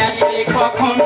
আসবে কখন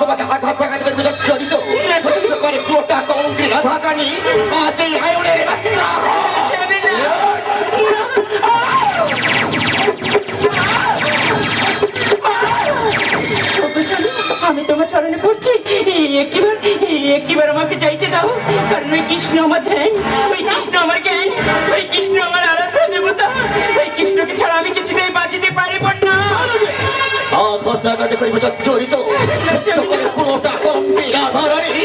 তোমাকে আঘাত পাকাতে জড়িত করে পুরোটা কৌঙ্কি রাধাকানি আজ এই আয়নের আমি তোমার চরণে পড়ছি। একটিবার একটিবার আমাকে যাইতে দাও। কারণ ওই কৃষ্ণ আমার ধ্যান, ওই কৃষ্ণ মাথা কাটে করিবে জড়িত। কোনোটা কম বিরাধারী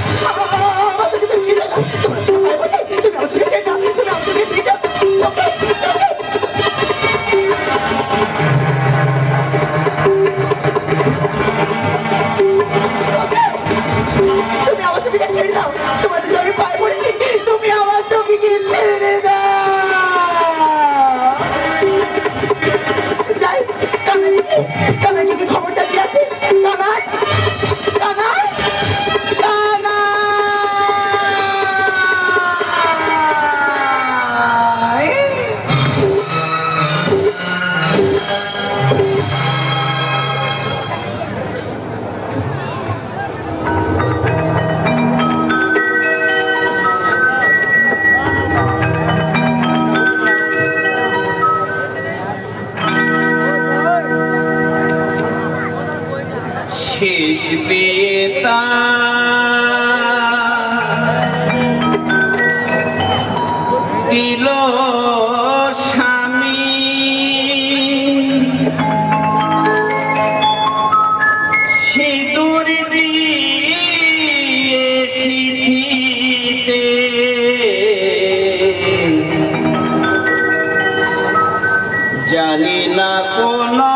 পেতা। দিল স্বামী। জানি না কোনো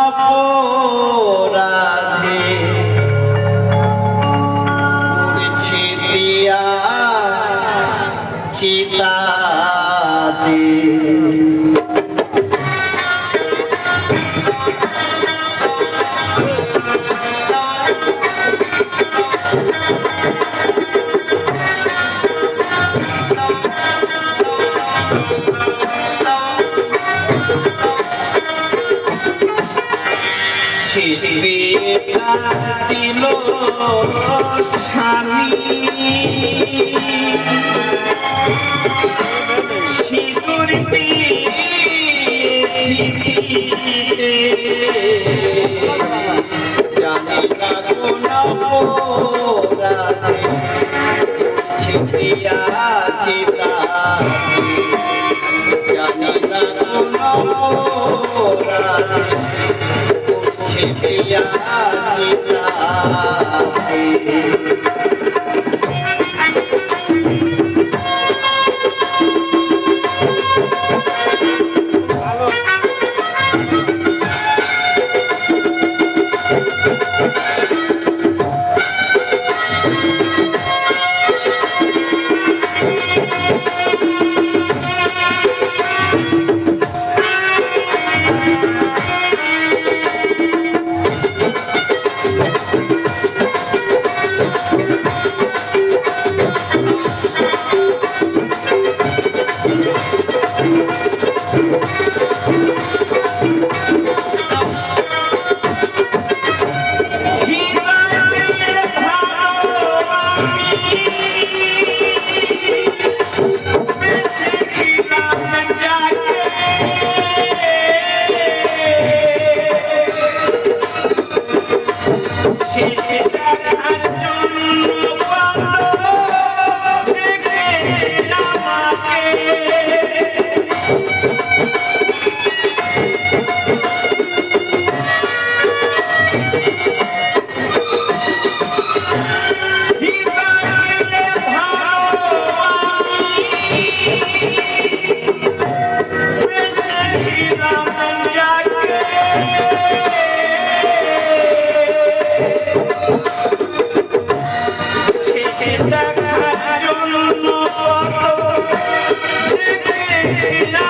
দিল স্বামী। সিঁদুর জানি না কোন প্রাণে ছিটিয়াছি জানি না কোনো ছিটিয়াছি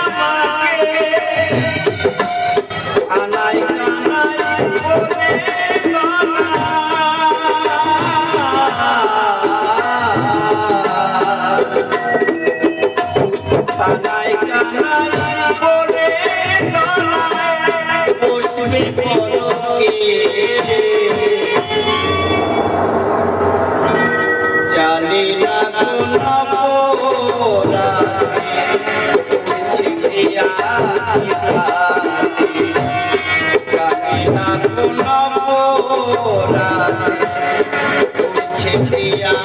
আমাকে Yeah.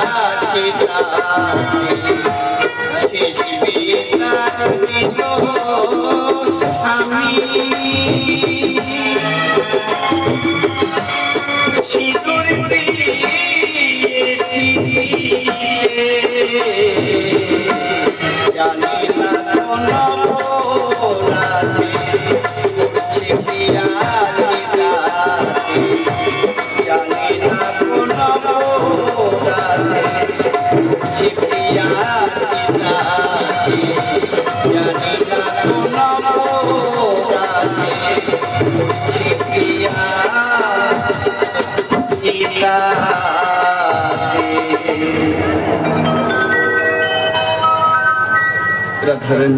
রাধারণ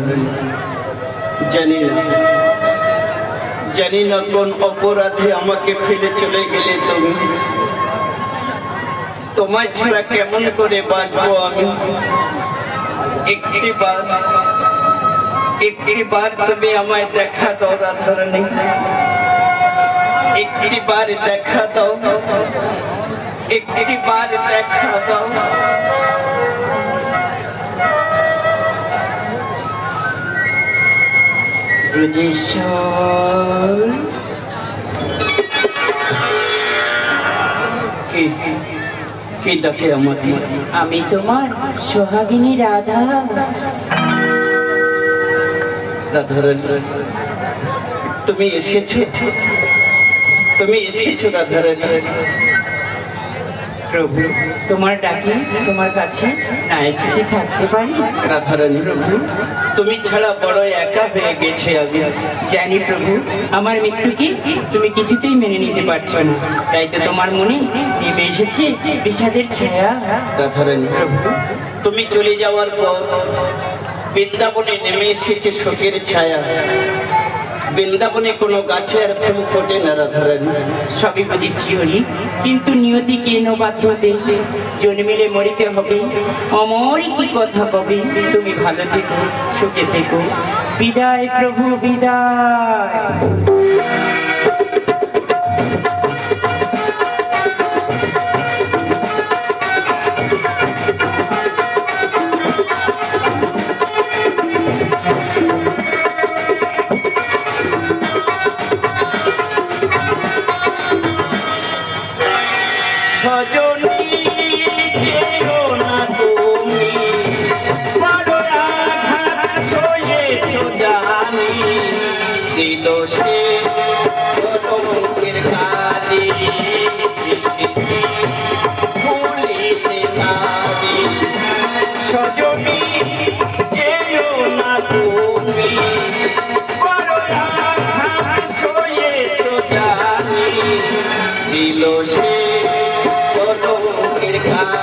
জানি না। জানি না কোন অপরাধে আমাকে ফেলে চলে গেলে তুমি। তোমায় ছাড়া কেমন করে বাঁচবো আমি? একটি বার একটি বার তুমি আমায় দেখা দাও রাধারণী একটি বার দেখা দাও। একটি বার দেখা দাও। ব্রজেশ্বর কে কে ডাকে আমাকে আমি তোমার সোহাগিনী রাধা রাধারণী তুমি এসেছ তুমি এসেছ রাধারণী প্রভু তোমার ডাকি তোমার কাছে না এসে থাকতে পারি? রাধারণী প্রভু তুমি ছাড়া বড় একা হয়ে গেছে আমি। জানি প্রভু আমার মৃত্যু কি? তুমি কিছুতেই মেনে নিতে পারছ না। তাই তো তোমার মনে নেমে এসেছে বিষাদের ছায়া। রাধারণী প্রভু তুমি চলে যাওয়ার পর বৃন্দাবনে নেমে এসেছে শোকের ছায়া। বৃন্দাবনে কোনো গাছের ফুল ফোটে না ধরেন সবই বুঝি শিহরি কিন্তু নিয়তি কেন বাধ্য দেখবে জন্মিলে মরিতে হবে অমরই কি কথা কবে? তুমি ভালো থেকো, সুখে থেকো। বিদায় প্রভু, বিদায়। দিল সে কলঙ্কের কালি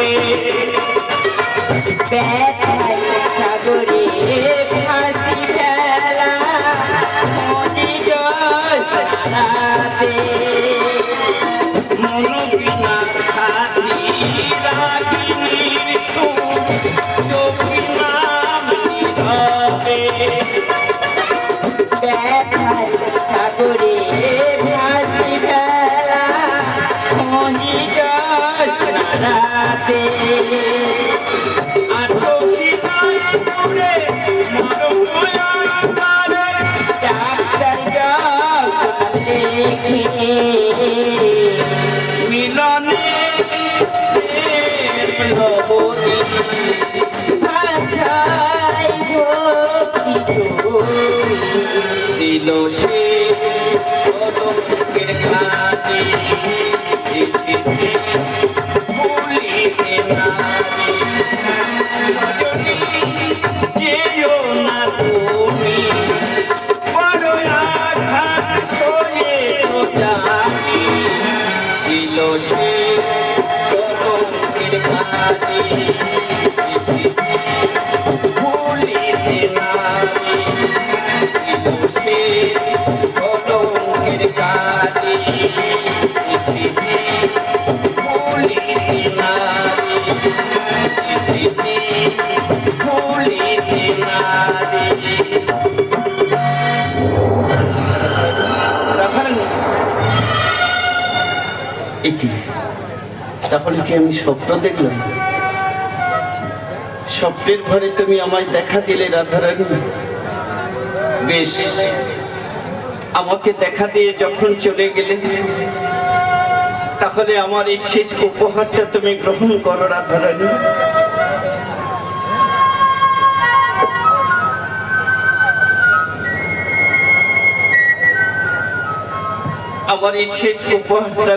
নীরবে ব্যথায় সাগরে ফাঁসি ফেলা মনে যশ হারাতে মন বিনা সাথী রাগিনী সুর দিল সে। তাহলে কি আমি স্বপ্ন দেখলাম? স্বপ্নের ঘরে তুমি আমায় দেখা দিলে রাধারানী বেশ, আমাকে দেখা দিয়ে যখন চলে গেলে, তাহলে আমার এই শেষ উপহারটা তুমি গ্রহণ করো রাধারানী আমার এই শেষ উপহারটা